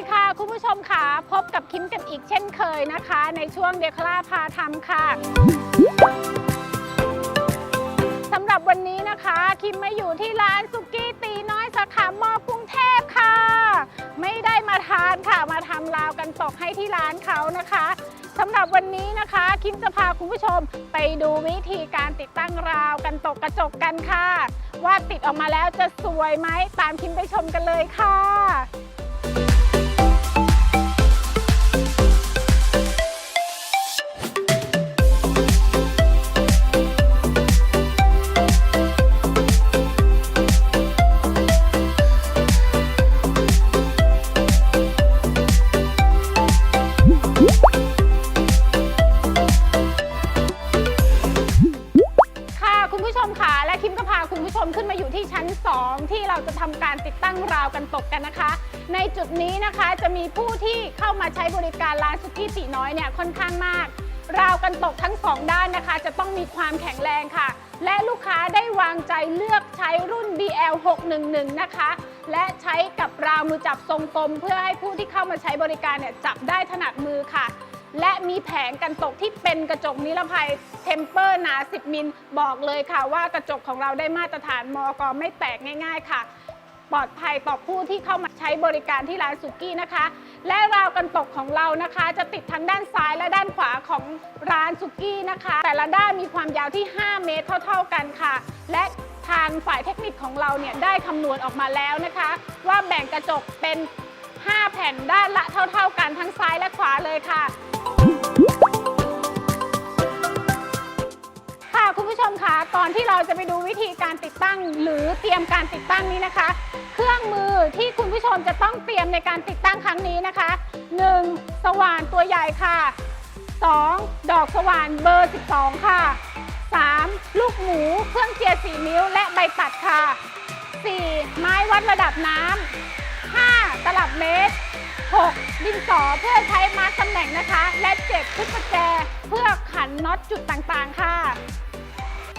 วัสดีค่ะ คุณผู้ชมค่ะ พบกับคิมกันอีกเช่นเคยนะคะ ในช่วงเดคลาพาทำค่ะสำหรับวันนี้นะคะ คิมมาอยู่ที่ร้านสุกี้ตีน้อยสาขามอกรุงเทพค่ะ ไม่ได้มาทานค่ะ มาทำราวกันตกให้ที่ร้านเขานะคะสำหรับวันนี้นะคะ คิมจะพาคุณผู้ชมไปดูวิธีการติดตั้งราวกันตกกระจกกันค่ะ ว่าติดออกมาแล้วจะสวยไหมตามคิมไปชมกันเลยค่ะ ชมค่ะและคิมก็พาคุณผู้ชมขึ้นมาอยู่ที่ชั้น 2 ที่เราจะทำการติดตั้งราวกันตกกันนะคะ ในจุดนี้นะคะจะมีผู้ที่เข้ามาใช้บริการร้านสุกี้ตีน้อยเนี่ยค่อนข้างมาก ราวกันตกทั้งสองด้านนะคะ จะต้องมีความแข็งแรงค่ะ และลูกค้าได้วางใจเลือกใช้รุ่น BL 611 นะคะและใช้กับราวมือจับทรงกลม เพื่อให้ผู้ที่เข้ามาใช้บริการเนี่ยจับได้ถนัดมือค่ะ และมีแผงกันตกที่เป็นกระจกนิรภัยเทมเปอร์หนา 10 มิลบอกเลยค่ะว่ากระจกของเราได้มาตรฐานมอกไม่แตกง่าย ๆ ค่ะ ปลอดภัยต่อผู้ที่เข้ามาใช้บริการที่ร้านสุกี้นะคะ และราวกันตกของเรานะคะ จะติดทั้งด้านซ้ายและด้านขวาของร้านสุกี้นะคะ แต่ละด้านมีความยาวที่ 5 เมตรเท่า ๆกันค่ะ และทางฝ่ายเทคนิคของเราเนี่ยได้คำนวณออกมาแล้วนะคะ ว่าแบ่งกระจกเป็น 5 แผ่นด้านละเท่า ๆ กันทั้งซ้ายและขวาเลยค่ะค่ะ อนที่เราจะไปดูวิธีการติดตั้ง หรือเตรียมการติดตั้งนี้นะคะ เครื่องมือที่คุณผู้ชมจะต้องเตรียมในการติดตั้งครั้งนี้นะคะ 1. สว่านตัวใหญ่ค่ะ 2. ดอกสว่านเบอร์ 12 ค่ะ 3. ลูกหมูเครื่องเจียร์4นิ้วและใบตัดค่ะ 4. ไม้วัดระดับน้ำ 5. ตลับเมตร 6. ดินสอเพื่อใช้มาร์กตำแหน่งนะคะ และ 7. ชุดประแจเพื่อขันน็อตจุดต่างๆ ค่ะ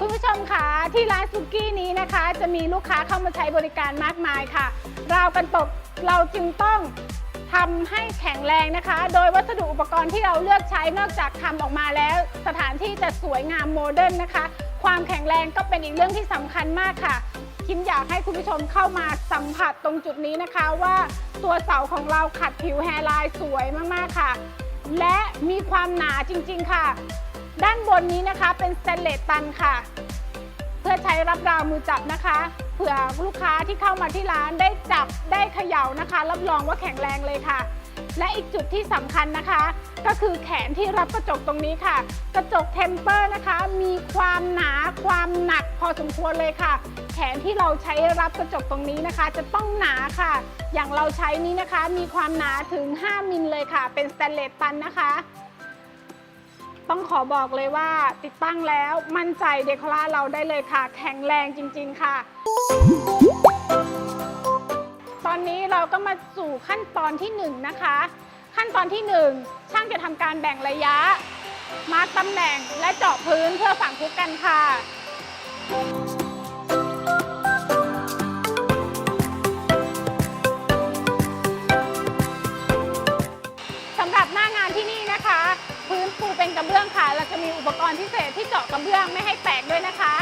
คุณผู้ชมคะที่ร้านสุกี้นี้นะคะ จะมีลูกค้าเข้ามาใช้บริการมากมายค่ะ ราวกันตกเราจึงต้องทำให้แข็งแรงนะคะ โดยวัสดุอุปกรณ์ที่เราเลือกใช้นอกจากทำออกมาแล้ว สถานที่จะสวยงามโมเดิร์นนะคะ ความแข็งแรงก็เป็นอีกเรื่องที่สำคัญมากค่ะ คิมอยากให้คุณผู้ชมเข้ามาสัมผัสตรงจุดนี้นะคะว่าตัวเสาของเราขัดผิวแฮร์ไลน์สวยมากๆค่ะ และมีความหนาจริง ๆ ค่ะ ด้านบนนี้นะคะเป็นสเตนเลสตันค่ะ เพื่อใช้รับราวมือจับนะคะ เผื่อลูกค้าที่เข้ามาที่ร้านได้จับได้เขย่านะคะ รับรองว่าแข็งแรงเลยค่ะ และอีกจุดที่สำคัญนะคะ ก็คือแขนที่รับกระจกตรงนี้ค่ะ กระจกเทมเปอร์นะคะ มีความหนาความหนักพอสมควรเลยค่ะ แขนที่เราใช้รับกระจกตรงนี้นะคะ จะต้องหนาค่ะ อย่างเราใช้นี้นะคะ มีความหนาถึง 5 มิลเลยค่ะ เป็นสแตนเลสตันนะคะ ต้องขอบอกเลยว่าติดตั้งแล้วมั่นใจเดคอล่าเราได้เลยค่ะ แข็งแรงจริง ๆ ค่ะ ตอนนี้เราก็มาสู่ขั้นตอนที่ 1 นะคะ ขั้นตอนที่ 1 ช่างจะทำการแบ่งระยะ มาร์กตำแหน่งและเจาะพื้นเพื่อฝังคุกกันค่ะสำหรับหน้างานที่นี่นะคะ พื้นปูเป็นกระเบื้องค่ะ เราจะมีอุปกรณ์พิเศษที่เจาะกระเบื้องไม่ให้แตกด้วยนะคะ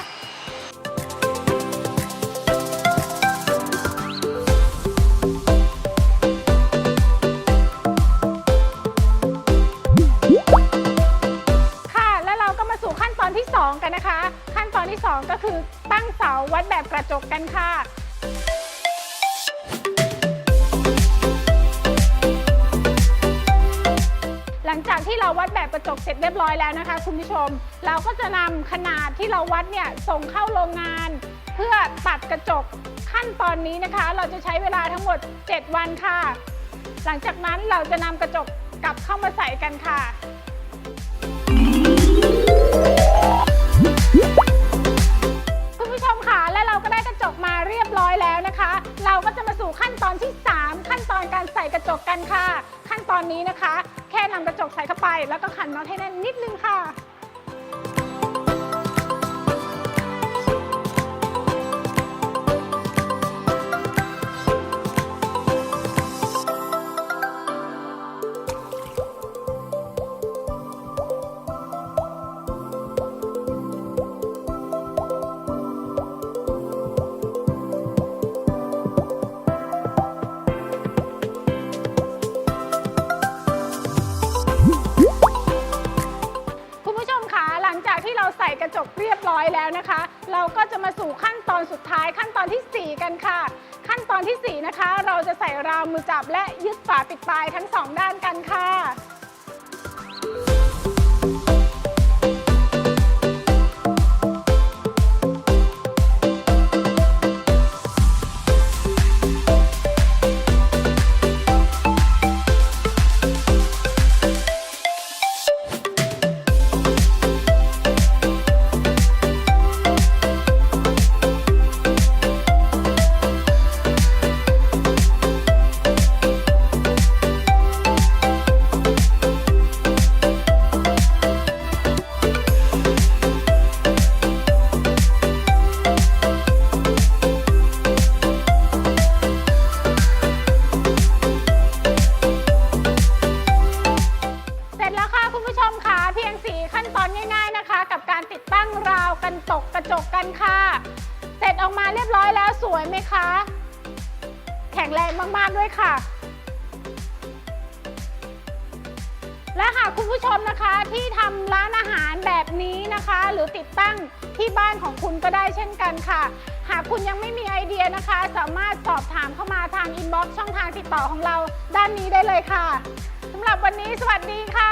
ค่ะแล้วเราก็มาสู่ขั้นตอนที่ 2 กันนะคะ ขั้นตอนที่ 2 ก็คือตั้งเสาวัดแบบกระจกกันค่ะ กระจกเสร็จเรียบร้อยแล้วนะคะคุณผู้ชม เราก็จะนำขนาดที่เราวัดเนี่ยส่งเข้าโรงงาน เพื่อตัดกระจกขั้นตอนนี้นะคะ เราจะใช้เวลาทั้งหมด 7 วันค่ะ หลังจากนั้นเราจะนำกระจกกลับเข้ามาใส่กันค่ะคุณผู้ชมค่ะและเราก็ได้กระจกมาเรียบร้อยแล้วนะคะเราก็จะมาสู่ขั้นตอนที่ 3 ขั้นตอนการใส่กระจกกันค่ะ ตอนนี้นะคะ แค่นำกระจกใส่เข้าไป แล้วก็ขันน็อตให้แน่นนิดนึงค่ะ ที่เราใส่กระจกเรียบร้อยแล้วนะคะ เราก็จะมาสู่ขั้นตอนสุดท้ายขั้นตอนทีสี่4 กันค่ะ ขั้นตอนทีสี่ 4 นะคะ เราจะใส่ราวมือจับและยึดฝาปิดปลายทั้งสองด้านกันค่ะ ข็งแรงมากๆด้วยค่ะ และหากคุณผู้ชมนะคะที่ทำร้านอาหารแบบนี้นะคะ หรือติดตั้งที่บ้านของคุณก็ได้เช่นกันค่ะ หากคุณยังไม่มีไอเดียนะคะ สามารถสอบถามเข้ามาทางอินบ็อกซ์ช่องทางติดต่อของเราด้านนี้ได้เลยค่ะสำหรับวันนี้สวัสดีค่ะ